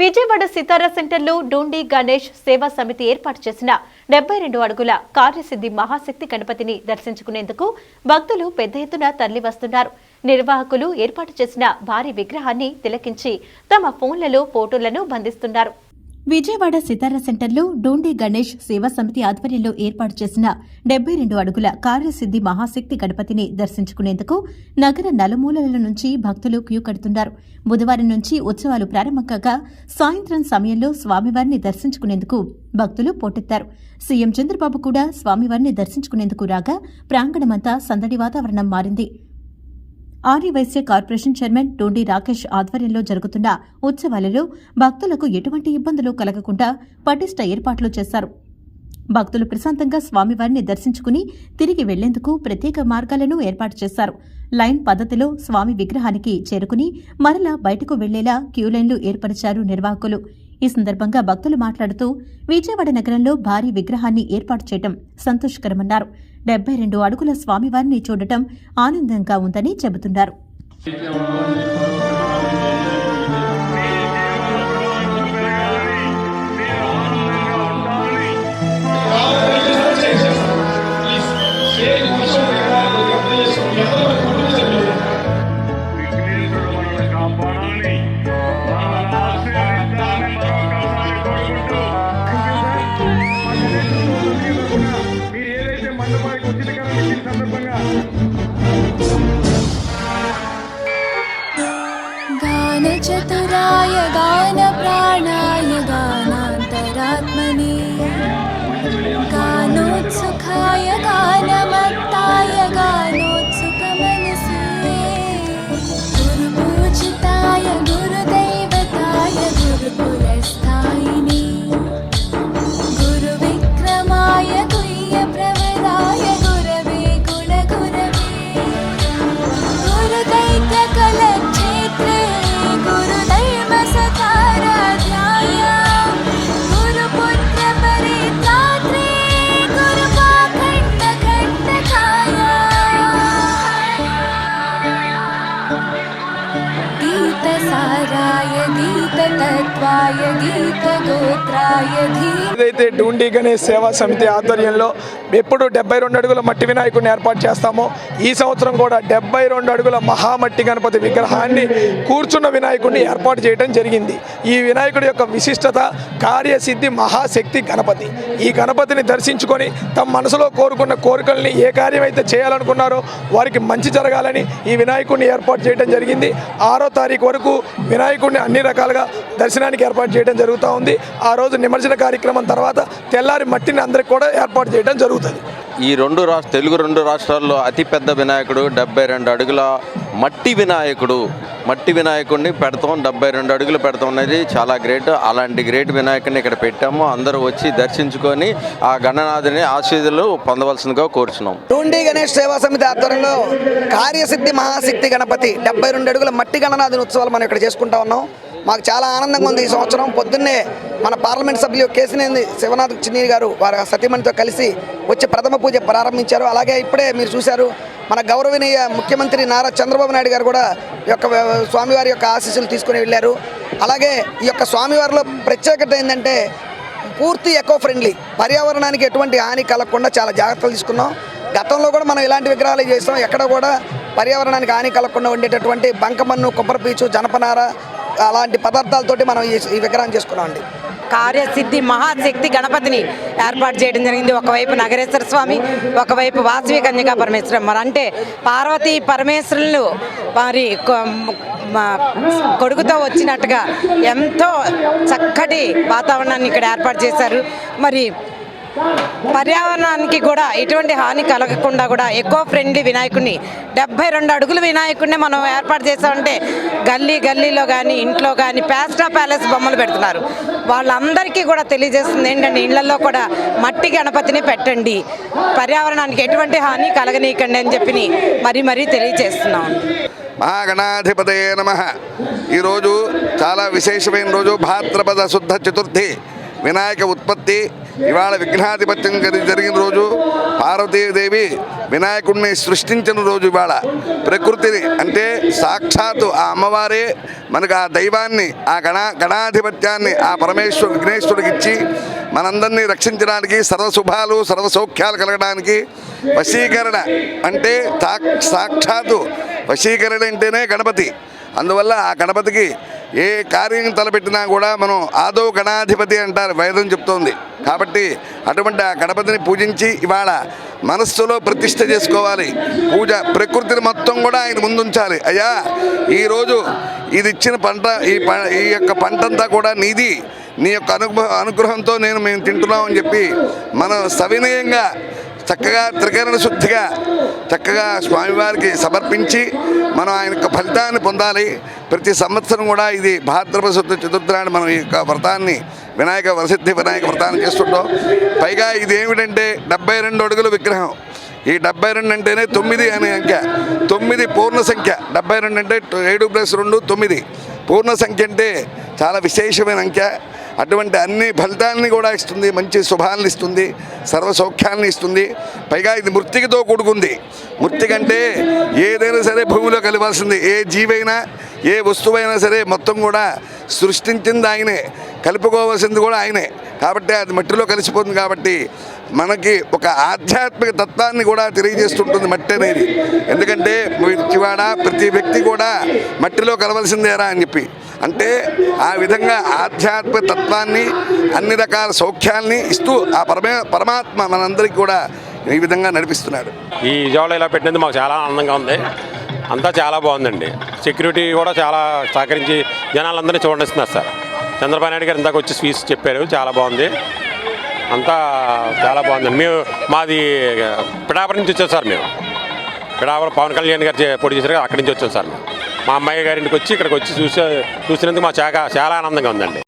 విజయవాడ సితారా సెంటర్లో డూండి గణేష్ సేవా సమితి ఏర్పాటు చేసిన డెబ్బై రెండు అడుగుల కార్యసిద్ధి మహాశక్తి గణపతిని దర్శించుకునేందుకు భక్తులు పెద్ద ఎత్తున తరలి వస్తున్నారు. నిర్వాహకులు ఏర్పాటు చేసిన భారీ విగ్రహాన్ని తిలకించి తమ ఫోన్లలో ఫోటోలను బంధిస్తున్నారు. విజయవాడ సితార సెంటర్లో డోండి గణేష్ సేవా సమితి ఆధ్వర్యంలో ఏర్పాటు చేసిన డెబ్బై రెండు అడుగుల కార్యసిద్ధి మహాశక్తి గణపతిని దర్శించుకునేందుకు నగర నలుమూలల నుంచి భక్తులు క్యూ కడుతున్నారు. బుధవారం నుంచి ఉత్సవాలు ప్రారంభం కాగా సాయంత్రం సమయంలో స్వామివారిని దర్శించుకునేందుకు భక్తులు పోటెత్తారు. సీఎం చంద్రబాబు కూడా స్వామివారిని దర్శించుకునేందుకు రాగా ప్రాంగణమంతా సందడి వాతావరణం మారింది. ఆర్యవైశ్య కార్పొరేషన్ చైర్మన్ టోండి రాకేష్ ఆధ్వర్యంలో జరుగుతున్న ఉత్సవాలలో భక్తులకు ఎటువంటి ఇబ్బందులు కలగకుండా పటిష్ట ఏర్పాట్లు చేశారు. భక్తులు ప్రశాంతంగా స్వామివారిని దర్శించుకుని తిరిగి వెళ్ళేందుకు ప్రత్యేక మార్గాలను ఏర్పాటు చేశారు. లైన్ పద్ధతిలో స్వామి విగ్రహానికి చేరుకుని మరలా బయటకు వెళ్ళేలా క్యూలైన్లు ఏర్పరిచారు నిర్వాహకులు. ఈ సందర్భంగా భక్తులు మాట్లాడుతూ విజయవాడ నగరంలో భారీ విగ్రహాన్ని ఏర్పాటు చేయడం సంతోషకరమన్నారు. డెబ్బై రెండు అడుగుల స్వామివారిని చూడటం ఆనందంగా ఉందని చెబుతున్నారు. ఏదైతే డూండి గణేష్ సేవా సమితి ఆధ్వర్యంలో ఎప్పుడు డెబ్బై రెండు అడుగుల మట్టి వినాయకుడిని ఏర్పాటు చేస్తామో ఈ సంవత్సరం కూడా డెబ్బై రెండు అడుగుల మహామట్టి గణపతి విగ్రహాన్ని కూర్చున్న వినాయకుడిని ఏర్పాటు చేయడం జరిగింది. ఈ వినాయకుడి యొక్క విశిష్టత కార్యసిద్ధి మహాశక్తి గణపతి. ఈ గణపతిని దర్శించుకొని తమ మనసులో కోరుకున్న కోరికల్ని ఏ కార్యం అయితే చేయాలనుకున్నారో వారికి మంచి జరగాలని ఈ వినాయకుడిని ఏర్పాటు చేయడం జరిగింది. ఆరో తారీఖు వరకు వినాయకుడిని అన్ని రకాలుగా దర్శనానికి ఏర్పాటు చేయడం జరుగుతూ ఉంది. ఆ రోజు నిమజ్జన కార్యక్రమం తర్వాత తెల్లారి మట్టిని అందరికి కూడా ఏర్పాటు చేయడం జరుగుతుంది. ఈ రెండు రాష్ట్ర తెలుగు రెండు రాష్ట్రాల్లో అతిపెద్ద వినాయకుడు డెబ్బై రెండు అడుగుల మట్టి వినాయకుడు మట్టి వినాయకుడిని పెడతాం డెబ్బై రెండు అడుగులు పెడతాం అనేది చాలా గ్రేట్. అలాంటి గ్రేట్ వినాయకుడిని ఇక్కడ పెట్టాము. అందరూ వచ్చి దర్శించుకొని ఆ గణనాథుని ఆశీర్లు పొందవలసిందిగా కోరుచున్నాం. టూండి గణేష్ సేవా సమితి ఆధ్వర్యంలో కార్యసిద్ధి మహాశక్తి గణపతి డెబ్బై రెండు అడుగుల మట్టి గణనాథుని ఉత్సవాలు మనం ఇక్కడ చేసుకుంటా ఉన్నాం. మాకు చాలా ఆనందంగా ఉంది ఈ సంవత్సరం. పొద్దున్నే మన పార్లమెంట్ సభ్యులు కేసినేని శివనాథ్ చిన్ని గారు వారి సతీమణితో కలిసి వచ్చి ప్రథమ పూజ ప్రారంభించారు. అలాగే ఇప్పుడే మీరు చూశారు మన గౌరవనీయ ముఖ్యమంత్రి నారా చంద్రబాబు నాయుడు గారు కూడా ఈ యొక్క స్వామివారి యొక్క ఆశీస్సులు తీసుకుని వెళ్ళారు. అలాగే ఈ యొక్క స్వామివారిలో ప్రత్యేకత ఏంటంటే పూర్తి ఎకో ఫ్రెండ్లీ పర్యావరణానికి ఎటువంటి హాని కలగకుండా చాలా జాగ్రత్తలు తీసుకున్నాం. గతంలో కూడా మనం ఇలాంటి విగ్రహాలు చేస్తాం ఎక్కడ కూడా పర్యావరణానికి హాని కలగకుండా ఉండేటటువంటి బంకమన్ను కొబ్బరిపీచు జనపనార అలాంటి పదార్థాలతోటి మనం ఈ విగ్రహం చేసుకున్నాం అండి కార్యసిద్ధి మహాశక్తి గణపతిని ఏర్పాటు చేయడం జరిగింది. ఒకవైపు నగరేశ్వర స్వామి ఒకవైపు వాసవి కన్యకా పరమేశ్వరం. మరి అంటే పార్వతీ పరమేశ్వరులు మరి కొ- కొడుకుతో వచ్చినట్టుగా ఎంతో చక్కటి వాతావరణాన్ని ఇక్కడ ఏర్పాటు చేశారు. మరి పర్యావరణానికి కూడా ఎటువంటి హాని కలగకుండా కూడా ఎక్కువ ఫ్రెండ్లీ వినాయకుడిని డెబ్బై రెండు అడుగుల వినాయకుడిని మనం ఏర్పాటు చేసామంటే గల్లీ గల్లీలో కానీ ఇంట్లో కానీ ప్యాస్టా ప్యాలెస్ బొమ్మలు పెడుతున్నారు. వాళ్ళందరికీ కూడా తెలియజేస్తుంది ఏంటంటే ఇళ్ళలో కూడా మట్టి గణపతిని పెట్టండి. పర్యావరణానికి ఎటువంటి హాని కలగనీయకండి అని చెప్పి మరీ మరీ తెలియజేస్తున్నాం. మహాగణాధిపతయే నమ. ఈరోజు చాలా విశేషమైన రోజు. భాద్రపద శుద్ధ చతుర్థి వినాయక ఉత్పత్తి ఇవాళ విఘ్నాధిపత్యం గది- జరిగిన రోజు పార్వతీదేవి వినాయకుడిని సృష్టించిన రోజు ఇవాళ. ప్రకృతిని అంటే సాక్షాత్తు ఆ అమ్మవారే మనకు ఆ దైవాన్ని ఆ గణ గణాధిపత్యాన్ని ఆ పరమేశ్వరు విఘ్నేశ్వరుడికి ఇచ్చి మనందరినీ రక్షించడానికి సర్వశుభాలు సర్వసౌఖ్యాలు కలగడానికి వశీకరణ అంటే సాక్షాత్తు వశీకరణ అంటేనే గణపతి. అందువల్ల ఆ గణపతికి ఏ కార్యం తలపెట్టినా కూడా మనం ఆదో గణాధిపతి అంటారు వైద్యం చెప్తోంది. కాబట్టి అటువంటి ఆ గణపతిని పూజించి ఇవాళ మనస్సులో ప్రతిష్ట చేసుకోవాలి. పూజ ప్రకృతిని మొత్తం కూడా ఆయన ముందుంచాలి. అయ్యా ఈరోజు ఇది ఇచ్చిన పంట ఈ ప ఈ యొక్క పంట అంతా కూడా నీది. నీ యొక్క అనుగ్రహ అనుగ్రహంతో నేను మేము తింటున్నామని చెప్పి మనం సవినయంగా చక్కగా త్రికరణ శుద్ధిగా చక్కగా స్వామివారికి సమర్పించి మనం ఆయన యొక్క ఫలితాన్ని పొందాలి. ప్రతి సంవత్సరం కూడా ఇది భాద్రపద శుద్ధ చతుర్థాన్ని మనం ఈ యొక్క వ్రతాన్ని వినాయక వరసిద్ధి వినాయక వ్రతాన్ని చేస్తుంటాం. పైగా ఇది ఏమిటంటే డెబ్బై రెండు అడుగుల విగ్రహం. ఈ డెబ్బై రెండు అంటేనే తొమ్మిది అనే అంకె. తొమ్మిది పూర్ణ సంఖ్య. డెబ్బై రెండు అంటే ఏడు ప్లస్ రెండు తొమ్మిది. పూర్ణ సంఖ్య అంటే చాలా విశేషమైన అంకె. అటువంటి అన్ని ఫలితాలని కూడా ఇస్తుంది మంచి శుభాలను ఇస్తుంది సర్వసౌఖ్యాలను ఇస్తుంది. పైగా ఇది మృతికితో కూడుకుంది. మృతి కంటే ఏదైనా సరే భూమిలో కలవాల్సింది. ఏ జీవైనా ఏ వస్తువైనా సరే మొత్తం కూడా సృష్టించింది ఆయనే. కలుపుకోవాల్సింది కూడా ఆయనే. కాబట్టి అది మట్టిలో కలిసిపోతుంది కాబట్టి మనకి ఒక ఆధ్యాత్మిక తత్వాన్ని కూడా తెలియజేస్తుంటుంది మట్టి అనేది. ఎందుకంటే చివాడ ప్రతి వ్యక్తి కూడా మట్టిలో కలవలసిందేరా అని చెప్పి. అంటే ఆ విధంగా ఆధ్యాత్మిక తత్వాన్ని అన్ని రకాల సౌఖ్యాల్ని ఇస్తూ ఆ పరమే పరమాత్మ మనందరికీ కూడా ఈ విధంగా నడిపిస్తున్నాడు. ఈ విజయవాడ ఇలా పెట్టినందుకు మాకు చాలా ఆనందంగా ఉంది. అంతా చాలా బాగుందండి. సెక్యూరిటీ కూడా చాలా సహకరించి జనాలందరినీ చూడనిస్తున్నారు సార్. చంద్రబాబు నాయుడు గారు ఇందాక వచ్చి స్వీట్స్ చెప్పారు చాలా బాగుంది. అంతా చాలా బాగుందండి మేము మాది పిడాపర నుంచి వచ్చాం సార్ మేము. పిడాపర పవన్ కళ్యాణ్ గారు పొడి చేశారు అక్కడి నుంచి వచ్చాం సార్ మేము. మా అమ్మాయి గారింటికి వచ్చి ఇక్కడికి వచ్చి చూసే చూసినందుకు మా చాలా చాలా ఆనందంగా ఉందండి.